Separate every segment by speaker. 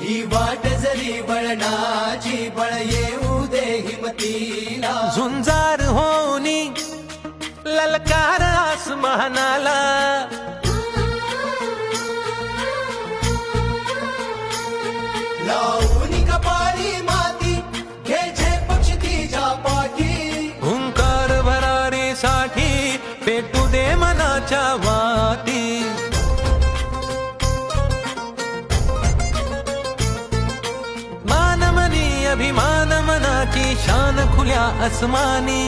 Speaker 1: ही वाट जरी बळ येऊ दे हिमतीला
Speaker 2: झुंजार होनी ललकार आसमानाला लाव मनाच्या वाटी. मानमनी अभिमान मनाची शान खुल्या अस्मानी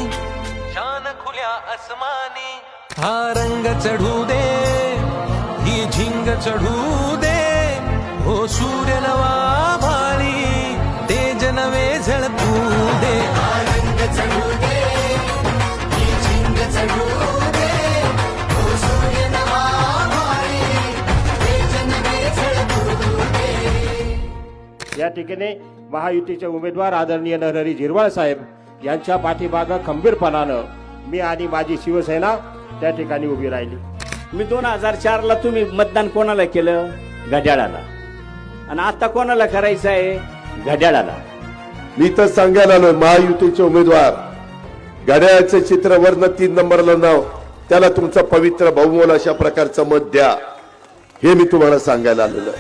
Speaker 2: शान खुल्या अस्मानी हा रंग चढू दे ही झिंग चढू दे. हो सूर्य नवा
Speaker 3: या ठिकाणी महायुतीचे उमेदवार आदरणीय नरहरी झिरवाळ साहेब यांच्या पाठीमागं खंबीरपणानं मी आणि माझी शिवसेना त्या ठिकाणी उभी राहिली.
Speaker 4: मी दोन हजार चार ला तुम्ही मतदान कोणाला केलं? घड्याळाला. आणि आता कोणाला करायचं आहे? घड्याळाला.
Speaker 5: मी तर सांगायला आलोय महायुतीचे उमेदवार घड्याळाचं चित्र वर्ण तीन नंबरला नाव त्याला तुमचं पवित्र बहुमोल अशा प्रकारचं मत द्या. हे मी तुम्हाला सांगायला आलेलो